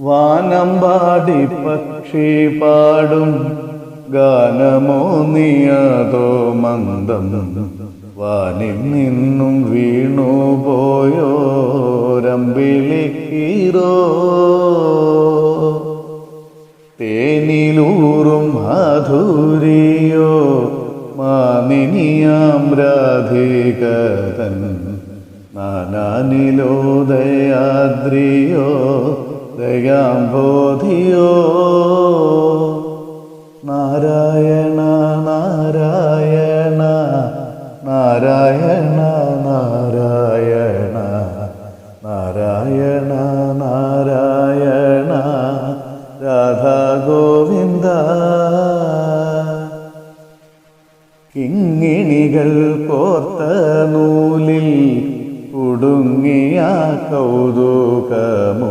വാനമ്പാടി പക്ഷി പാടും. ഗാനമോ നീയതോ മന്ദം. വാനിൽ നിന്നും വീണു പോയോരമ്പിളിക്കീറോ തേനിലൂറും മാധുരിയോ മാനിനിയാം രാധികതൻ. നാനാനിലോ ദയാദ്രിയോ ദയാംബോധിയോ നാരായണ നാരായണ നാരായണ നാരായണ നാരായണ നാരായണ രാധാ ഗോവിന്ദ. കിങ്ങിണികൾ കോർത്ത നൂലിൽ കുടുങ്ങിയ കൗതുകമോ